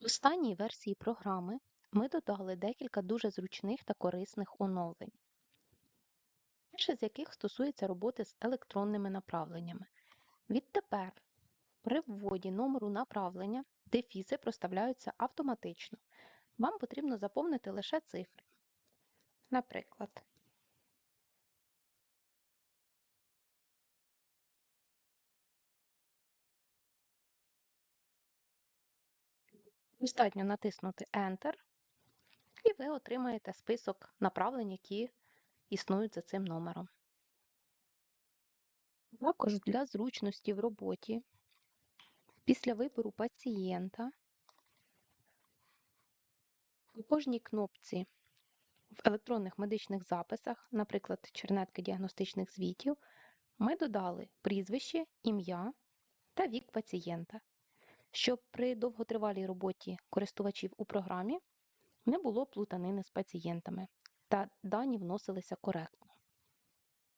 В останній версії програми ми додали декілька дуже зручних та корисних оновлень. Перше з яких стосується роботи з електронними направленнями. Відтепер при вводі номеру направлення дефіси проставляються автоматично. Вам потрібно заповнити лише цифри. Наприклад, достатньо натиснути Enter, і ви отримаєте список направлень, які існують за цим номером. Також для зручності в роботі після вибору пацієнта у кожній кнопці в електронних медичних записах, наприклад, чернетки діагностичних звітів, ми додали прізвище, ім'я та вік пацієнта, щоб при довготривалій роботі користувачів у програмі не було плутанини з пацієнтами та дані вносилися коректно.